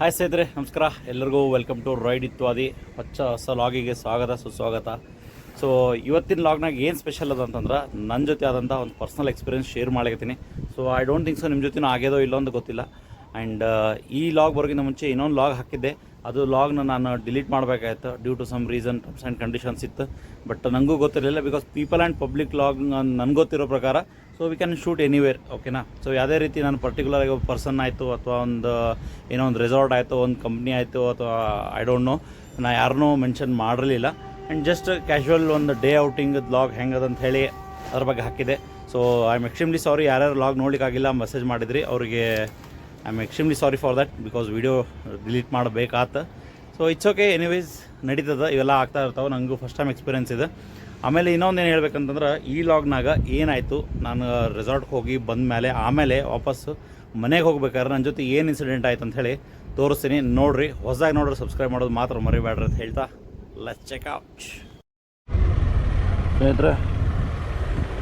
Hi ಸ್ನೇಹಿತರೆ, ನಮಸ್ಕಾರ. ಎಲ್ಲರಿಗೂ ವೆಲ್ಕಮ್ ಟು ರೈಡ್ ಇತ್ತು ಇತ್ವಾದಿ ಹೊಚ್ಚ ಹೊಸ ಲಾಗಿಗೆ ಸ್ವಾಗತ, ಸುಸ್ವಾಗತ. ಸೊ ಇವತ್ತಿನ ಲಾಗ್ನಾಗ ಏನು ಸ್ಪೆಷಲ್ ಅದ ಅಂತಂದ್ರೆ ನನ್ನ ಜೊತೆ ಆದಂಥ ಒಂದು personal experience share ಮಾಡಕತ್ತೀನಿ so I don't think so ನಿಮ್ಮ ಜೊತೆನೂ ಆಗ್ಯದೋ ಇಲ್ಲೋ ಅಂತ ಗೊತ್ತಿಲ್ಲ. ಆ್ಯಂಡ್ ಈ ಲಾಗ್ ಬರೋಕ್ಕಿಂತ ಮುಂಚೆ ಇನ್ನೊಂದು ಲಾಗ್ ಹಾಕಿದ್ದೆ. ಅದು ಲಾಗ್ನ ನಾನು delete ಮಾಡಬೇಕಾಯ್ತು due to some reason terms and conditions ಇತ್ತು. ಬಟ್ ನನಗೂ ಗೊತ್ತಿರಲಿಲ್ಲ because people and public vlog ನನಗೆ ಗೊತ್ತಿರೋ ಪ್ರಕಾರ so we can shoot anywhere ಓಕೆನಾ ಸೊ ಯಾವುದೇ ರೀತಿ ನಾನು ಪರ್ಟಿಕ್ಯುಲರ್ ಆಗಿ ಪರ್ಸನ್ ಆಯಿತು ಅಥವಾ ಒಂದು, ಏನೋ ಒಂದು ರೆಸಾರ್ಟ್ ಆಯಿತು, ಒಂದು ಕಂಪ್ನಿ ಆಯಿತು ಅಥವಾ ಐ ಡೋಂಟ್ ನೋ ನಾ ಯಾರನ್ನೂ ಮೆನ್ಷನ್ ಮಾಡಿರಲಿಲ್ಲ. ಆ್ಯಂಡ್ ಜಸ್ಟ್ ಕ್ಯಾಶುವಲ್ ಒಂದು ಡೇ ಔಟಿಂಗ್ ಲಾಗ್ ಹೆಂಗದಂತ ಹೇಳಿ ಅದ್ರ ಬಗ್ಗೆ ಹಾಕಿದೆ. So I am extremely sorry ಯಾರ್ಯಾರು ಲಾಗ್ ನೋಡ್ಲಿಕ್ಕಾಗಿಲ್ಲ ಮೆಸೇಜ್ ಮಾಡಿದ್ರಿ, ಅವರಿಗೆ I am extremely sorry for that because video delete ಮಾಡಬೇಕಾತ. So it's okay anyways ನಡೀತದ, ಇವೆಲ್ಲ ಆಗ್ತಾ ಇರ್ತಾವೆ ನನಗೂ ಫಸ್ಟ್ ಟೈಮ್ ಎಕ್ಸ್ಪೀರಿಯನ್ಸ್ ಇದೆ. ಆಮೇಲೆ ಇನ್ನೊಂದು ಏನು ಹೇಳ್ಬೇಕಂತಂದ್ರೆ, ಈ ಲಾಗ್ನಾಗ ಏನಾಯಿತು, ನಾನು ರೆಸಾರ್ಟ್ಗೆ ಹೋಗಿ ಬಂದ ಮೇಲೆ ಆಮೇಲೆ ವಾಪಸ್ಸು ಮನೆಗೆ ಹೋಗ್ಬೇಕಾದ್ರೆ ನನ್ನ ಜೊತೆ ಏನು ಇನ್ಸಿಡೆಂಟ್ ಆಯ್ತು ಅಂತ ಹೇಳಿ ತೋರಿಸ್ತೀನಿ. ನೋಡಿರಿ, ಹೊಸದಾಗಿ ನೋಡ್ರಿ ಸಬ್ಸ್ಕ್ರೈಬ್ ಮಾಡೋದು ಮಾತ್ರ ಮರಿಬೇಡ್ರಿ ಅಂತ ಹೇಳ್ತಾ ಲಸ್ ಚೆಕ್ ಔಟ್ ಸ್ನೇಹಿತರೆ,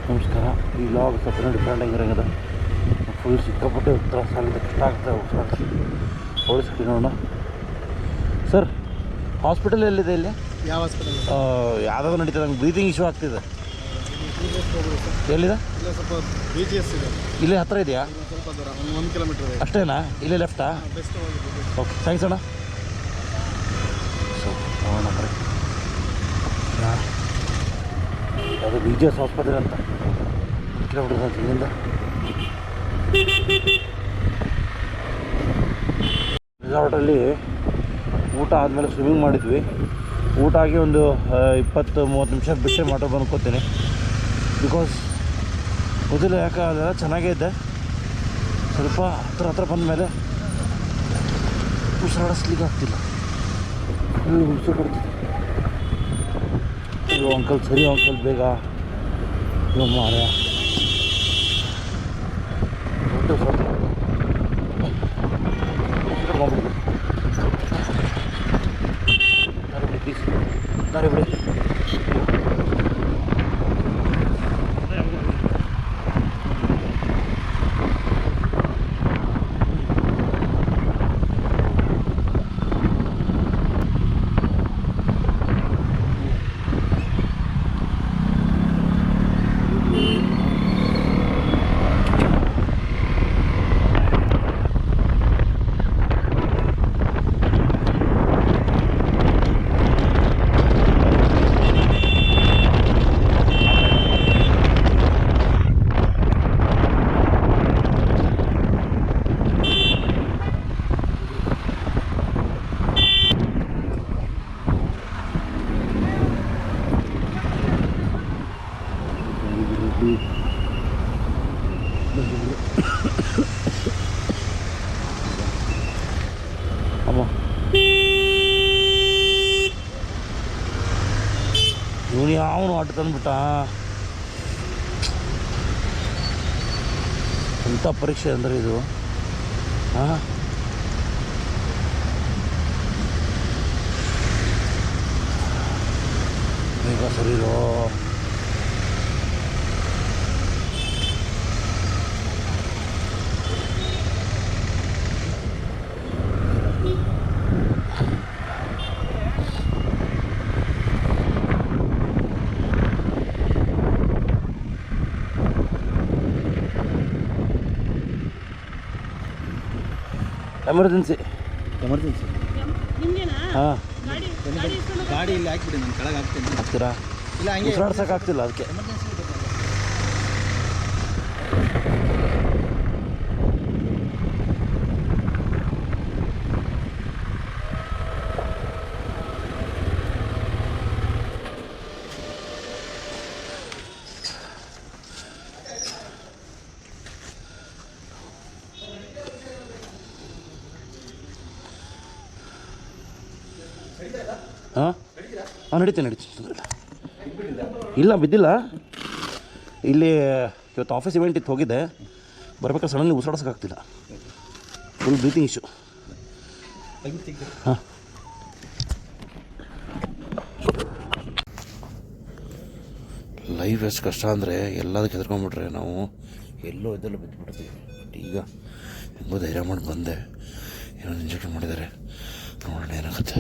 ನಮಸ್ಕಾರ. ಈ ಲಾಗ್ ಸ್ವಲ್ಪ ಡಿಫ್ರೆಂಟ್ ಆಗಿರಂಗದ. ಫುಲ್ ಸಿಕ್ಕಾಪಟ್ಟೆ ತ್ರಾಸ ಆಗಿದೆ. ಕಷ್ಟ ಆಗ್ತದೆ ಉತ್ತರ ಹೋಲಿಸ್ಬಿಟ್ಟು ನೋಡೋಣ. ಸರ್ ಹಾಸ್ಪಿಟಲ್ ಎಲ್ಲಿದೆ ಇಲ್ಲಿ? ಯಾವ ಹಾಸ್ಪಿಟಲ್ ಯಾವುದಾದ್ರು ನಡೀತದೆ ನಂಗೆ ಬ್ರೀತಿಂಗ್ ಇಶ್ಯೂ ಆಗ್ತಿದೆ. ಎಲ್ಲಿದೆ? ಇಲ್ಲ ಸ್ವಲ್ಪ ಬಿ ಜಿ ಎಸ್ ಇದೆ. ಇಲ್ಲಿ ಹತ್ರ ಇದೆಯಾ? ಒಂದು ಸ್ವಲ್ಪ ದೂರ. ಒಂದು ಒಂದು ಕಿಲೋಮೀಟರ್ ಇದೆ. ಅಷ್ಟೇನಾ? ಇಲ್ಲೇ ಲೆಫ್ಟಾ ಬೆಸ್ಟ್ ಓಕೆ ಥ್ಯಾಂಕ್ಸ್ ಅಣ್ಣ. ಸೊ ಅದು ಬಿ ಜಿ ಎಸ್ ಆಸ್ಪತ್ರೆ ಅಂತ. ಕಿಲೋಮೀಟರ್ ಇಲ್ಲಿಂದ. ರೆಸಾರ್ಟಲ್ಲಿ ಊಟ ಆದಮೇಲೆ ಸ್ವಿಮ್ಮಿಂಗ್ ಮಾಡಿದ್ವಿ. ಊಟ ಆಗಿ ಒಂದು ಇಪ್ಪತ್ತು, ಮೂವತ್ತು ನಿಮಿಷ ಬಿಟ್ಟೆ ಮಾಡೋ ಬಂದ್ಕೋತೀನಿ. ಬಿಕಾಸ್ ಮೊದಲು ಯಾಕೆ ಅದೆಲ್ಲ ಚೆನ್ನಾಗೇ ಇದ್ದೆ. ಸ್ವಲ್ಪ ಹತ್ರ ಹತ್ರ ಬಂದ ಮೇಲೆ ಉಸಿರಾಡಿಸ್ಲಿಕ್ಕೆ ಆಗ್ತಿಲ್ಲ ಕಟ್ತಿದೆ ಅಯ್ಯೋ ಅಂಕಲ್ ಸರಿ ಅಂಕಲ್ ಬೇಗ. ಅಯ್ಯೋ ಅಮ್ಮ ಇವನು ಯಾವನು ಅಡ್ಡ ತಂದ್ಬಿಟ್ಟ ಎಂಥ ಪರೀಕ್ಷೆ ಅಂದರೆ ಇದು ಹಾಂ ಬೇಗ ಸರಿರೋ ಎಮರ್ಜೆನ್ಸಿ ಎಮರ್ಜೆನ್ಸಿ ನಿಮ್ಗೆನಾ? ಹಾಂ. ಗಾಡಿ ಗಾಡಿ ಇಸ್ಕೊಂಡು ಗಾಡಿ ಇಲ್ಲಿ ಹಾಕ್ಬಿಡಿ ನಾನು ಕೆಳಗೆ ಹಾಕ್ತೀನಿ. ಹಾಕ್ತೀರಾ ಇಲ್ಲ ಹಂಗೆ. ಉಸಿರಾಡ್ಸೋಕ್ಕಾಗ್ತಿಲ್ಲ ಅದಕ್ಕೆ. ಹಾಂ ಹಾಂ ನಡೀತೀನಿ ನಡೀತೀನಿ ಇಲ್ಲ. ಇಲ್ಲ ಬಿದ್ದಿಲ್ಲ. ಇಲ್ಲಿ ಇವತ್ತು ಆಫೀಸ್ ಇವೆಂಟ್ ಇತ್ತು, ಹೋಗಿದ್ದೆ. ಬರ್ಬೇಕಾದ್ರೆ ಸಡನ್ಲಿ ಉಸಿರಾಡ್ಸೋಕ್ಕಾಗ್ತಿಲ್ಲ ಫುಲ್ ಬ್ರೀತಿಂಗ್ ಇಶ್ಯೂ ಹಾಂ. ಲೈಫ್ ಎಷ್ಟು ಕಷ್ಟ ಅಂದರೆ ಎಲ್ಲದಕ್ಕೆ ಹೆದರ್ಕೊಂಡ್ಬಿಟ್ರೆ ನಾವು ಎಲ್ಲೋ ಇದೆಲ್ಲ ಬಿದ್ದುಬಿಡ್ತೀವಿ ಬಟ್ ಈಗ ಹೆಂಗೋ ಧೈರ್ಯ ಮಾಡಿ ಬಂದೆ. ಏನೋ ಇಂಜೆಕ್ಷನ್ ಮಾಡಿದ್ದಾರೆ. ನೋಡೋಣ ಏನಾಗುತ್ತೆ.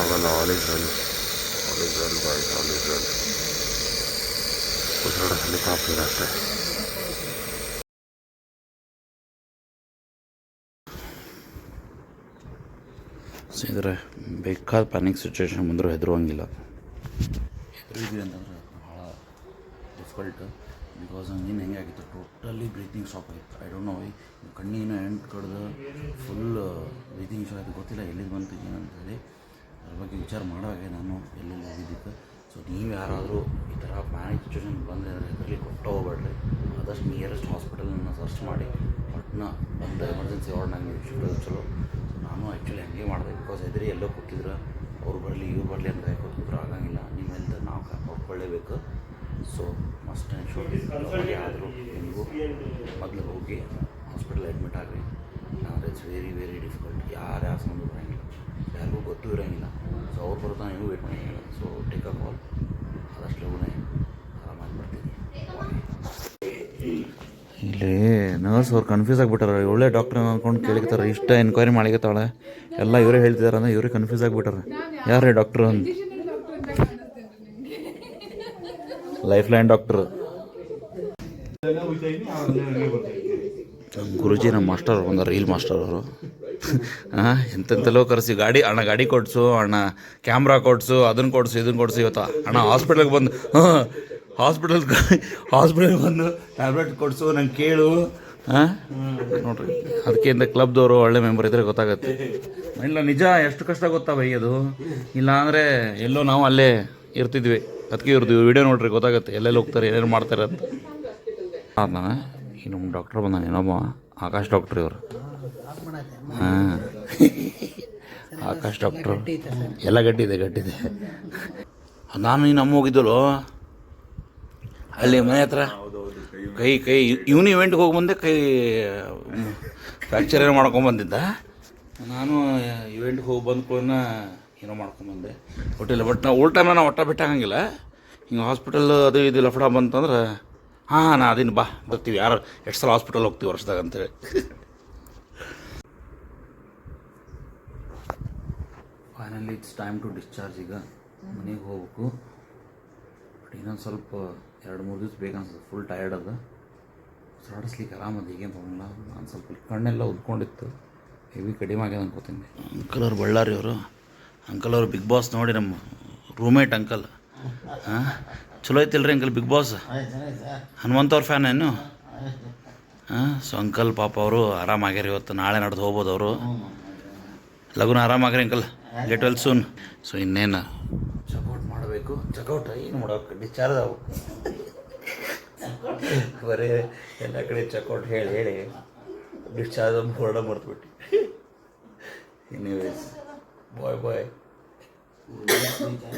ಆಲ್ ಇಸ್ ವೆಲ್ ಉಸಿರಾಡೋದಲ್ಲಿ ಪ್ರಾಬ್ಲಮ್ ಅಷ್ಟೇ ಸ್ನೇಹಿತರೆ ಬೇಕಾದ ಪ್ಯಾನಿಕ್ ಸಿಚುವೇಶನ್ ಬಂದರೂ ಹೆದರುವಂಗಿಲ್ಲ ಹೆದರಿದ್ವಿ ಅಂತಂದ್ರೆ ಭಾಳ ಡಿಫಿಕಲ್ಟ್ ಬಿಕಾಸ್ ಹಂಗೇನು ಹೆಂಗೆ ಆಗಿತ್ತು. ಟೋಟಲಿ ಬ್ರೀತಿಂಗ್ ಸ್ಟಾಪ್ ಆಗಿತ್ತು. ಐ ಡೋಂಟ್ ನೋ ಕಣ್ಣಿನ ಎಂಟು ಕಡ್ದು ಫುಲ್ ಬ್ರೀತಿಂಗ್ ಸ್ಟಾಪ್ ಆಯಿತು. ಗೊತ್ತಿಲ್ಲ ಎಲ್ಲಿದ್ದು ಬಂತು ಏನಂತ ಹೇಳಿ. ಅದ್ರ ಬಗ್ಗೆ ವಿಚಾರ ಮಾಡುವಾಗೆ ನಾನು ಎಲ್ಲೆಲ್ಲಿ ಹೋಗಿದ್ದಕ್ಕೆ. ಸೊ ನೀವು ಯಾರಾದರೂ ಈ ಥರ ಪ್ಯಾನಿಕ್ ಸಿಚುವೇಶನ್ ಬಂದರೆ ಅಂದರೆ ಹೆದರ್ಲಿ ಕೊಟ್ಟು ಹೋಗ್ಬೇಡ್ರಿ. ಆದಷ್ಟು ನಿಯರೆಸ್ಟ್ ಹಾಸ್ಪಿಟಲನ್ನು ಸರ್ಚ್ ಮಾಡಿ. ಪಟ್ನ ಒಂದು ಎಮರ್ಜೆನ್ಸಿ ವಾರ್ಡ್ನಾಗ ನೀವು ಶಿಫ್ಟ್ ಚಲೋ. ಸೊ ನಾನು ಆ್ಯಕ್ಚುಲಿ ಹಂಗೆ ಮಾಡಿದೆ. ಬಿಕಾಸ್ ಎದುರಿ ಎಲ್ಲೋ ಕೂತಿದ್ರೆ ಅವ್ರು ಬರಲಿ ಇವ್ರು ಬರಲಿ ಅಂತ ಕೂತಿದ್ರು ಆಗಂಗಿಲ್ಲ. ನಿಮ್ಮ ಹೆಲ್ತ್ ನಾವು ಕಾಪಾಡ್ಕೊಳ್ಳೇಬೇಕು ಸೊ ಮಸ್ಟ್ ಆ್ಯಂಡ್ ಶೋರ್ ಆದರೂ ನಿಮಗೂ ಮೊದಲು ಹೋಗಿ ಹಾಸ್ಪಿಟಲ್ ಅಡ್ಮಿಟ್ ಆಗಿರಿ. ಅಂದರೆ ಇಟ್ಸ್ ವೆರಿ ವೆರಿ ಡಿಫಿಕಲ್ಟ್ ಯಾರೇ ಬರಂಗಿಲ್ಲ ಬರೋಂಗಿಲ್ಲ ಯಾರಿಗೂ ಗೊತ್ತೂ ಇರೋಂಗಿಲ್ಲ. ಸೊ ಅವ್ರು ಬರೋ ತನಕ ವೇಟ್ ಮಾಡಿದ್ದೀನಿ ಸೊ ಟೇಕ್ ಅ ಕಾಲ್ ಆದಷ್ಟು ಲಘುನೇ ಆರಾಮಾಗಿ ಬರ್ತೀನಿ. ಇಲ್ಲಿ ನರ್ಸ್ ಅವ್ರು ಕನ್ಫ್ಯೂಸ್ ಆಗಿಬಿಟ್ಟಾರ. ಒಳ್ಳೆ ಡಾಕ್ಟರ್ ಅಂದ್ಕೊಂಡು ಕೇಳಿಕತ್ತಾರ ಇಷ್ಟ ಎನ್ಕ್ವೈರಿ ಮಾಡಿಕತ್ತಾಳೆ ಎಲ್ಲ ಇವರೇ ಹೇಳ್ತಿದ್ದಾರೆ ಅಂದ್ರೆ ಇವರೇ ಕನ್ಫ್ಯೂಸ್ ಆಗಿಬಿಟ್ಟಾರೆ. ಯಾರೇ ಡಾಕ್ಟ್ರ್ ಅಂತ? ಲೈಫ್ ಲೈನ್ ಡಾಕ್ಟ್ರು ಗುರುಜಿ ನಮ್ಮ ಮಾಸ್ಟರ್ ಬಂದ ರೀಲ್ ಮಾಸ್ಟರ್ ಅವರು. ಹಾಂ, ಎಂತೆಂತೆಲ್ಲೋ ಕರೆಸಿ. ಗಾಡಿ, ಅಣ್ಣ ಗಾಡಿ ಕೊಡ್ಸು, ಅಣ್ಣ ಕ್ಯಾಮ್ರಾ ಕೊಡ್ಸು ಅದನ್ನು ಕೊಡ್ಸು ಇದನ್ನು ಕೊಡ್ಸು. ಇವತ್ತು ಅಣ್ಣ ಹಾಸ್ಪಿಟಲ್ಗೆ ಬಂದು, ಹಾಂ ಹಾಸ್ಪಿಟಲ್ ಹಾಸ್ಪಿಟಲ್ಗೆ ಬಂದು ಟ್ಯಾಬ್ಲೆಟ್ ಕೊಡಿಸು, ನಂಗೆ ಕೇಳು. ಹಾಂ, ನೋಡ್ರಿ ಇಂದ ಕ್ಲಬ್ದವರು ಒಳ್ಳೆ ಮೆಂಬರ್ ಇದ್ರೆ ಗೊತ್ತಾಗುತ್ತೆ. ಇಲ್ಲ, ನಿಜ, ಎಷ್ಟು ಕಷ್ಟ ಗೊತ್ತಾ ಅದು? ಇಲ್ಲ ಅಂದರೆ ಎಲ್ಲೋ ನಾವು ಅಲ್ಲೇ ಇರ್ತಿದ್ವಿ. ಅದಕ್ಕೆ ಇವ್ರದ್ದು ವಿಡಿಯೋ ನೋಡ್ರಿ, ಗೊತ್ತಾಗುತ್ತೆ ಎಲ್ಲೆಲ್ಲಿ ಹೋಗ್ತಾರೆ, ಏನೇನು ಮಾಡ್ತಾರೆ ಅಂತ. ನಾನು, ಈ ನಮ್ಮ ಡಾಕ್ಟ್ರ್ ಬಂದಾನೆ ಇನ್ನೊಬ್ಬ ಆಕಾಶ್ ಡಾಕ್ಟ್ರ್ ಇವರು. ಹಾಂ. ಆಕಾಶ್ ಡಾಕ್ಟ್ರು. ಎಲ್ಲ ಗಟ್ಟಿದೆ ಗಟ್ಟಿದೆ ನಾನು ನೀನು ಅಮ್ಮ ಹೋಗಿದ್ದಲು ಅಲ್ಲಿ ಮನೆ ಹತ್ರ? ಕೈ ಕೈ ಇವ್ನು ಇವೆಂಟ್ಗೆ ಹೋಗಿ ಬಂದೆ ಕೈ ಫ್ರ್ಯಾಕ್ಚರ್ ಏನೋ ಮಾಡ್ಕೊಂಬಂದಿದ್ದ ನಾನು ಇವೆಂಟ್ಗೆ ಹೋಗಿ ಬಂದ ಕೂಡ ಏನೋ ಮಾಡ್ಕೊಂಬಂದೆ ಒಟ್ಟಿಲ್ಲ ಬಟ್ ನಾವು ಉಲ್ಟಾ ನಾನು ಒಟ್ಟ ಬಿಟ್ಟಾಗಂಗಿಲ್ಲ ಹಿಂಗೆ ಹಾಸ್ಪಿಟಲ್ ಅದು ಇದು ಲಫಡ ಬಂತಂದ್ರೆ ಹಾಂ ನಾ ಅದೀನಿ ಬಾ ಬರ್ತೀವಿ. ಯಾರು ಎಷ್ಟು ಸಲ ಹಾಸ್ಪಿಟಲ್ ಹೋಗ್ತೀವಿ ವರ್ಷದಾಗ ಅಂತೇಳಿ. Finally it's time to discharge ಈಗ ಮನೆಗೆ ಹೋಗ್ಬೇಕು. ಬಟ್ ಇನ್ನೊಂದು ಸ್ವಲ್ಪ ಎರಡು ಮೂರು ದಿವಸ ಬೇಕನ್ಸುತ್ತೆ. ಫುಲ್ ಟಯರ್ಡ್ ಅದ. ಉಸಿರಾಡಿಸ್ಲಿಕ್ಕೆ ಆರಾಮದ ಈಗೇನು ತೊಗೊಂಡ ನಾನು ಸ್ವಲ್ಪ ಕಣ್ಣೆಲ್ಲ ಉದ್ಕೊಂಡಿತ್ತು. ಹೆವಿ ಕಡಿಮೆ ಆಗ್ಯದ ಅನ್ಕೋತೀನಿ. ಅಂಕಲ್ ಅವ್ರು ಬಳ್ಳಾರಿ ಅವರು. ಅಂಕಲ್ ಅವರು ಬಿಗ್ ಬಾಸ್ ನೋಡಿ ನಮ್ಮ ರೂಮೇಟ್ ಅಂಕಲ್ ಹಾಂ? ಚಲೋ ಐತಿಲ್ರಿ ಅಂಕಲ್ ಬಿಗ್ ಬಾಸ್ ಹನುಮಂತ ಅವ್ರ ಫ್ಯಾನ್ ಏನು? ಹಾಂ? ಸೊ ಅಂಕಲ್ ಪಾಪ ಅವರು ಆರಾಮಾಗ್ಯಾರ ಇವತ್ತು. ನಾಳೆ ನಡೆದು ಹೋಗ್ಬೋದು ಅವರು. ಲಗುನ ಆರಾಮಾಗ್ರಿ uncle get well soon so ಇನ್ನೇನು? ಚೆಕ್ಔಟ್ ಮಾಡಬೇಕು. ಚಕೌಟ್ ಏನು ಮಾಡೋಕೆ? ಡಿಸ್ಚಾರ್ಜ್ ಆಗ ಬರೀ ಎಲ್ಲ ಕಡೆ ಚಕೌಟ್ ಹೇಳಿ ಹೇಳಿ. ಡಿಸ್ಚಾರ್ಜ್ ಹೊರಡ ಮರ್ತ್ಬಿಟ್ಟು. ಎನಿವೇಸ್ ಬಾಯ್ ಬಾಯ್